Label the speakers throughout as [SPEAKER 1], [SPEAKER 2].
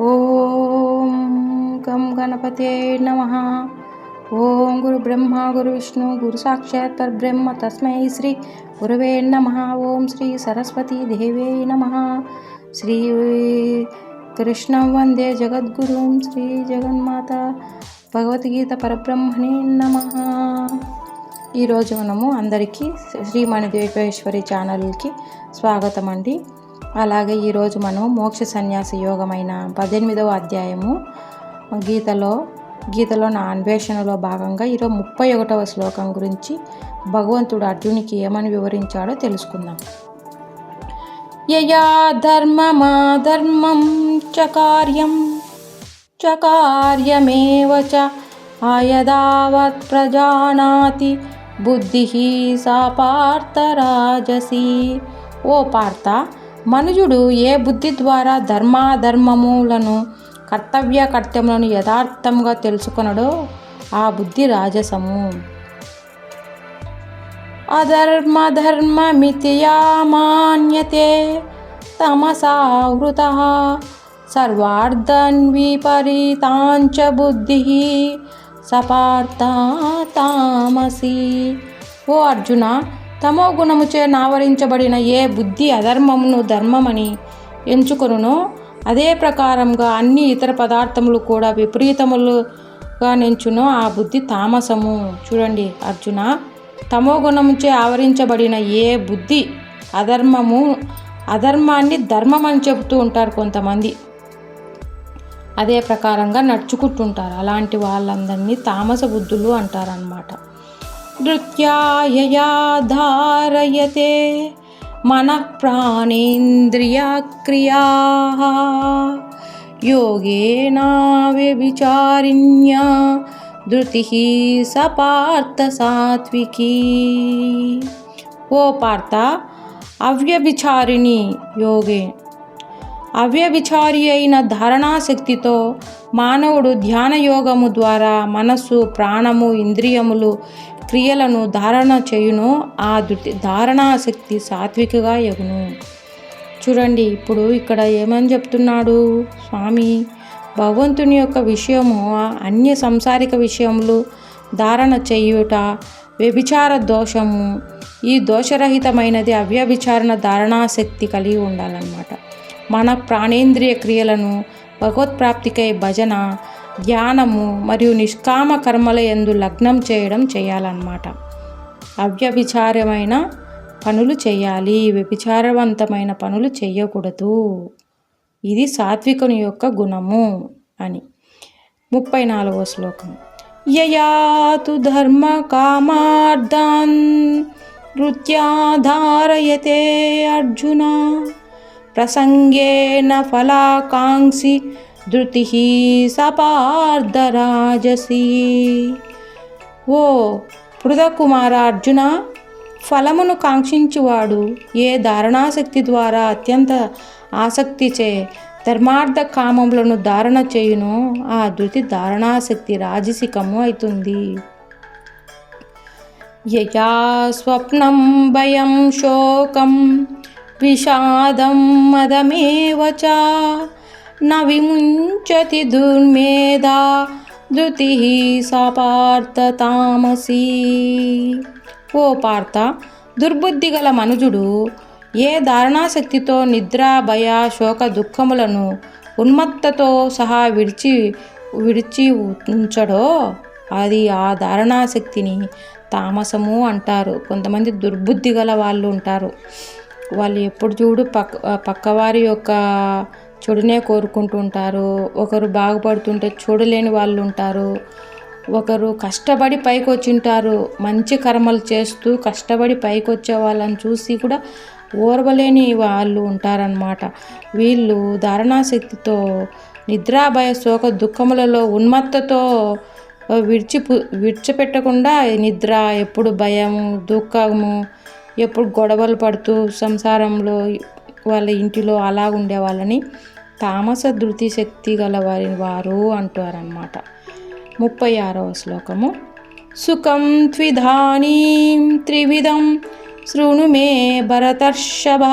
[SPEAKER 1] ఓం గం గణపతే నమ. ఓం గురు బ్రహ్మ గురు విష్ణు గురు సాక్షాత్ పరబ్రహ్మ తస్మై శ్రీ గురువే నమ. ఓం శ్రీ సరస్వతీ దేవే నమ. శ్రీ కృష్ణం వందే జగద్గురుం శ్రీ జగన్మాత భగవద్గీత పరబ్రహ్మణే నమ. ఈరోజు మనము అందరికీ శ్రీమణి దేవేశ్వరి ఛానల్కి స్వాగతం అండి అలాగే ఈరోజు మనం మోక్ష సన్యాస యోగమైన పద్దెనిమిదవ అధ్యాయము గీతలో గీతలో నా అన్వేషణలో భాగంగా ఈరోజు ముప్పై ఒకటవ శ్లోకం గురించి భగవంతుడు అర్జునికి ఏమని వివరించాడో తెలుసుకుందాం. యయా ధర్మమాధర్మం చ కార్యం చ కార్యమేవ చ ఆయదావత్ ప్రజానాతి బుద్ధి సా పార్థ రాజసి. ఓ పార్థ మనుజుడు ఏ బుద్ధి ద్వారా ధర్మాధర్మములను కర్తవ్య కర్తవ్యములను యథార్థంగా తెలుసుకొనడో ఆ బుద్ధి రాజసము. అధర్మధర్మమితి మాన్యతే తమసావృత సర్వార్థన్ విపరీతాంచ బుద్ధి సపార్థ తామసి. ఓ అర్జున తమో గుణముచే నావరించబడిన ఏ బుద్ధి అధర్మమును ధర్మమని ఎంచుకొనునో. అదే ప్రకారంగా అన్ని ఇతర పదార్థములు కూడా విపరీతములుగా నెంచునో. ఆ బుద్ధి తామసము. చూడండి అర్జున. తమో గుణముచే ఆవరించబడిన ఏ బుద్ధి అధర్మము అధర్మాన్ని ధర్మం అని చెబుతూ ఉంటారు కొంతమంది. అదే ప్రకారంగా నడుచుకుంటుంటారు. అలాంటి వాళ్ళందరినీ తామస బుద్ధులు అంటారనమాట నృత్యాయయా ధారయతే మన ప్రాణేంద్రియక్రియా యోగేనావ్యభిచారిణ్యా ధృతి సపార్థ సాత్వికీ ఓ పార్థ అవ్యభిచారిణి యోగే అవ్యభిచారి అయిన ధారణాశక్తితో మానవుడు ధ్యాన యోగము ద్వారా మనస్సు ప్రాణము ఇంద్రియములు క్రియలను ధారణ చేయును ఆ ధృతి ధారణాశక్తి సాత్వికగా ఎగును. చూడండి ఇప్పుడు ఇక్కడ ఏమని చెప్తున్నాడు? స్వామి భగవంతుని యొక్క విషయము అన్య సంసారిక విషయములు ధారణ చేయుట వ్యభిచార దోషము. ఈ దోషరహితమైనది అవ్యభిచారణ ధారణాశక్తి కలిగి ఉండాలన్నమాట. మన ప్రాణేంద్రియ క్రియలను భగవత్ప్రాప్తికై భజన ధ్యానము మరియు నిష్కామ కర్మల ఎందు లగ్నం చేయడం చేయాలన్నమాట. అవ్యభిచారమైన పనులు చేయాలి వ్యభిచారవంతమైన పనులు చేయకూడదు. ఇది సాత్వికుని యొక్క గుణము అని. ముప్పై నాలుగో శ్లోకం. యయాతు ధర్మ కామార్థాన్ నృత్యాధారయతే అర్జున ప్రసంగేన ఫలాకాంక్షి ధృతి సపార్ధరాజసి ఓ పృథకుమార అర్జున ఫలమును కాంక్షించువాడు ఏ ధారణాశక్తి ద్వారా అత్యంత ఆసక్తిచే ధర్మార్థ కామములను ధారణ చేయును ఆ ధృతి ధారణాశక్తి రాజసికము అవుతుంది యయా స్వప్నం భయం శోకం విషాదం మదమేవ చ న విముంచతి దుర్మేధా ధృతి సపార్థ తామసీ. ఓ పార్థ దుర్బుద్ధి గల మనుజుడు ఏ ధారణాశక్తితో నిద్ర భయ శోక దుఃఖములను ఉన్మత్తతో సహా విడిచి విడిచి ఉంచడో అది ఆ ధారణాశక్తిని తామసము అంటారు. కొంతమంది దుర్బుద్ధి గల వాళ్ళు ఉంటారు. వాళ్ళు ఎప్పుడు చూడు పక్క పక్కవారి యొక్క చెడునే కోరుకుంటూ ఉంటారు. ఒకరు బాగుపడుతుంటే చూడలేని వాళ్ళు ఉంటారు. ఒకరు కష్టపడి పైకి వచ్చింటారు మంచి కర్మలు చేస్తూ కష్టపడి పైకి వచ్చే వాళ్ళని చూసి కూడా ఓర్వలేని వాళ్ళు ఉంటారనమాట వీళ్ళు ధారణాశక్తితో నిద్రాభయ శోక దుఃఖములలో ఉన్మత్తతో విడిచి విడిచిపెట్టకుండా నిద్ర ఎప్పుడు భయము దుఃఖము ఎప్పుడు గొడవలు పడుతూ సంసారంలో వాళ్ళ ఇంటిలో అలా ఉండేవాళ్ళని తామస ధృతి శక్తి గల వారిని వారు అంటారన్నమాట. ముప్పై ఆరవ శ్లోకము. సుఖం త్విధానీ త్రివిధం శృణు మే భరతర్షభ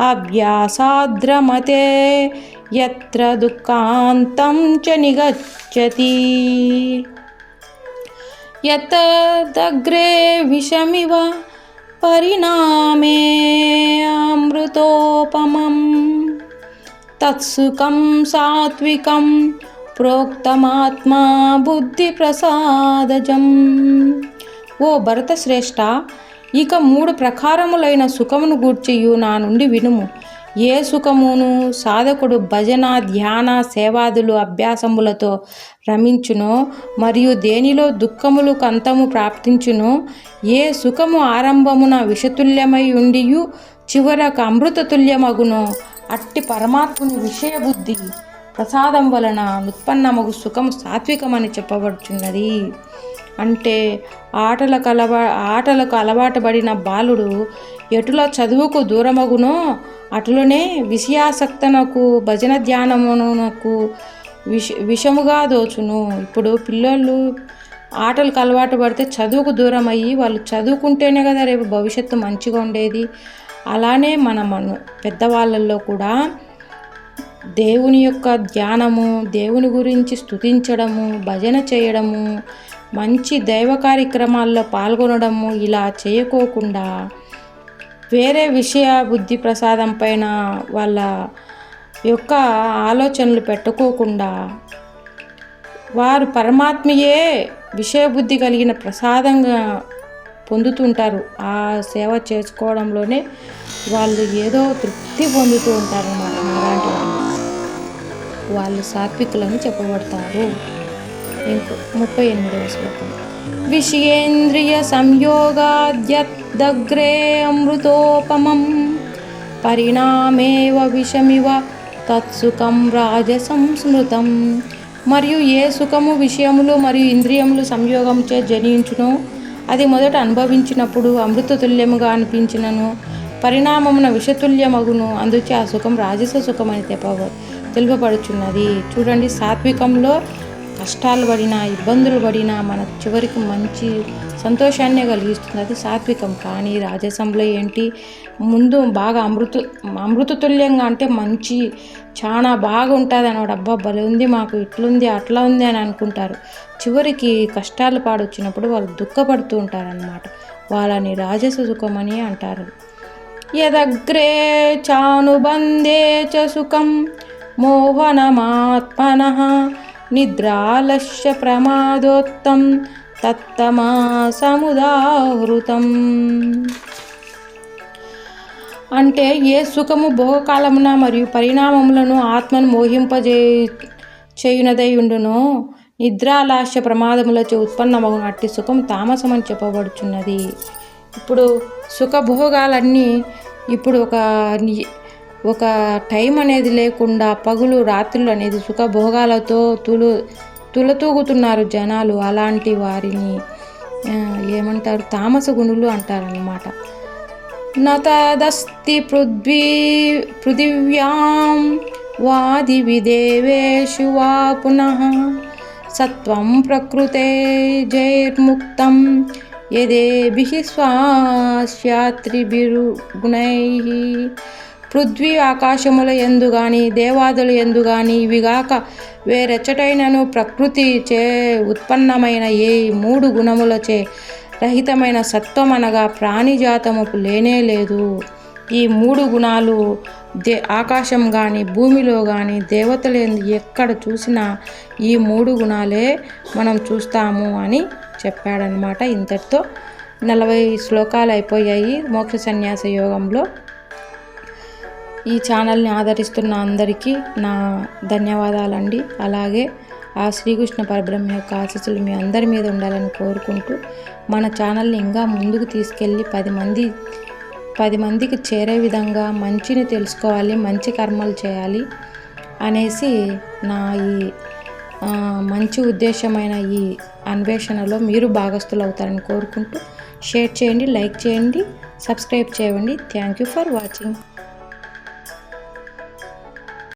[SPEAKER 1] అభ్యాసాద్రమతే ఎత్ర దుఃఖాంతం చ నిగచ్చతి. యతదగ్రే విషమివ పరిణామే తత్సుఖం సాత్వికం ప్రోక్తమాత్మా బుద్ధిప్రసాదజం. ఓ భరతశ్రేష్ఠ ఇక మూడు ప్రకారములైన సుఖమును గూర్చియు నా నుండి వినుము. ఏ సుఖమును సాధకుడు భజన ధ్యాన సేవాదులు అభ్యాసములతో రమించునో మరియు దేనిలో దుఃఖములు కంతము ప్రాప్తించునో ఏ సుఖము ఆరంభమున విషతుల్యమై ఉండియు చివరకు అమృతతుల్యమగునో అట్టి పరమాత్ముని విషయబుద్ధి ప్రసాదం వలన ఉత్పన్నమగు సుఖం సాత్వికమని చెప్పబడుచున్నది. అంటే ఆటలకు అలవా ఆటలకు అలవాటు పడిన బాలుడు ఎటుల చదువుకు దూరమగునో అటులోనే విషయాసక్తనకు భజన ధ్యానమునకు విష విషముగా దోచును. ఇప్పుడు పిల్లలు ఆటలకు అలవాటు పడితే చదువుకు దూరం అయ్యి వాళ్ళు చదువుకుంటేనే కదా రేపు భవిష్యత్తు మంచిగా ఉండేది. అలానే మన మన పెద్దవాళ్ళల్లో కూడా దేవుని యొక్క ధ్యానము దేవుని గురించి స్తుతించడము భజన చేయడము మంచి దైవ కార్యక్రమాల్లో పాల్గొనడము ఇలా చేయకోకుండా వేరే విషయ బుద్ధి ప్రసాదం పైన వాళ్ళ యొక్క ఆలోచనలు పెట్టుకోకుండా వారు పరమాత్మయే విషయబుద్ధి కలిగిన ప్రసాదంగా పొందుతుంటారు. ఆ సేవ చేసుకోవడంలోనే వాళ్ళు ఏదో తృప్తి పొందుతూ ఉంటారు అన్నమాట అలాంటి వాళ్ళు. వాళ్ళు సాత్వికులని చెప్పబడతారు. ఇంకో ముప్పై ఎనిమిదవ శ్లోకం. విషయేంద్రియ సంయోగాద్యగ్రే అమృతోపమం. పరిణామేవ విషమివ తత్సుఖం రాజసం స్మృతం. మరియు ఏ సుఖము విషయములు మరియు ఇంద్రియములు సంయోగంచే జనించును అది మొదట అనుభవించినప్పుడు అమృతతుల్యముగా అనిపించినను. పరిణామమున విషతుల్యమగును. అందుచే ఆ సుఖం రాజస సుఖం అని తెప్ప తెలుపబడుచున్నది. చూడండి సాత్వికంలో కష్టాలు పడినా ఇబ్బందులు పడినా మన చివరికి మంచి సంతోషాన్నే కలిగిస్తుంది అది సాత్వికం. కానీ రాజసంలో ఏంటి? ముందు బాగా అమృత అమృతతుల్యంగా అంటే మంచి చాలా బాగుంటుంది అన్నమాట అబ్బా భలే ఉంది మాకు ఇట్లుంది అట్లా ఉంది అని అనుకుంటారు. చివరికి కష్టాలు పాడొచ్చినప్పుడు వాళ్ళు దుఃఖపడుతూ ఉంటారనమాట వాళ్ళని రాజస సుఖమని అంటారు యదగ్రే చానుబందే చ సుఖం మోహనమాత్మన నిద్రాలస్య ప్రమాదోత్తం తత్తమా సముదాహృతం అంటే ఏ సుఖము భోగకాలమున మరియు పరిణామములను ఆత్మను మోహింపజే చేయునదై ఉండునో నిద్రాలాస్య ప్రమాదములచే ఉత్పన్నమగు అట్టి సుఖం తామసమని చెప్పబడుచున్నది. ఇప్పుడు సుఖభోగాలన్నీ ఇప్పుడు ఒక ఒక టైం అనేది లేకుండా పగులు రాత్రులు అనేది సుఖభోగాలతో తులు తులతూగుతున్నారు జనాలు అలాంటి వారిని ఏమంటారు తామస గుణులు అంటారనమాట నతదస్తి పృథ్వీ పృథివ్యాం వాది విదేవేషు వా పునః సత్వం ప్రకృతే జైర్ముక్తం యదేభి స్వాస్యాత్రిభిరు గుణై పృథ్వీ ఆకాశముల ఎందు గాని దేవాదుల ఎందు గాని ఇవిగాక వేరెచ్చటైనను ప్రకృతి చే ఉత్పన్నమైన ఏ మూడు గుణములచే రహితమైన సత్వం అనగా ప్రాణిజాతముకు లేనే లేదు. ఈ మూడు గుణాలు దే ఆకాశం కానీ భూమిలో కానీ దేవతలు ఎక్కడ చూసినా ఈ మూడు గుణాలే మనం చూస్తాము అని చెప్పాడనమాట ఇంతటితో. నలభై శ్లోకాలు అయిపోయాయి. మోక్ష సన్యాస యోగంలో ఈ ఛానల్ని ఆదరిస్తున్న అందరికీ నా ధన్యవాదాలండి. అలాగే ఆ శ్రీకృష్ణ పరబ్రహ్మ యొక్క ఆశీస్సులు మీ అందరి మీద ఉండాలని కోరుకుంటూ మన ఛానల్ని ఇంకా ముందుకు తీసుకెళ్ళి పది మంది పది మందికి చేరే విధంగా మంచిని తెలుసుకోవాలి మంచి కర్మలు చేయాలి అనేసి నా ఈ మంచి ఉద్దేశమైన ఈ అన్వేషణలో మీరు భాగస్థులు అవుతారని కోరుకుంటూ షేర్ చేయండి లైక్ చేయండి సబ్స్క్రైబ్ చేయండి. Thank you for watching.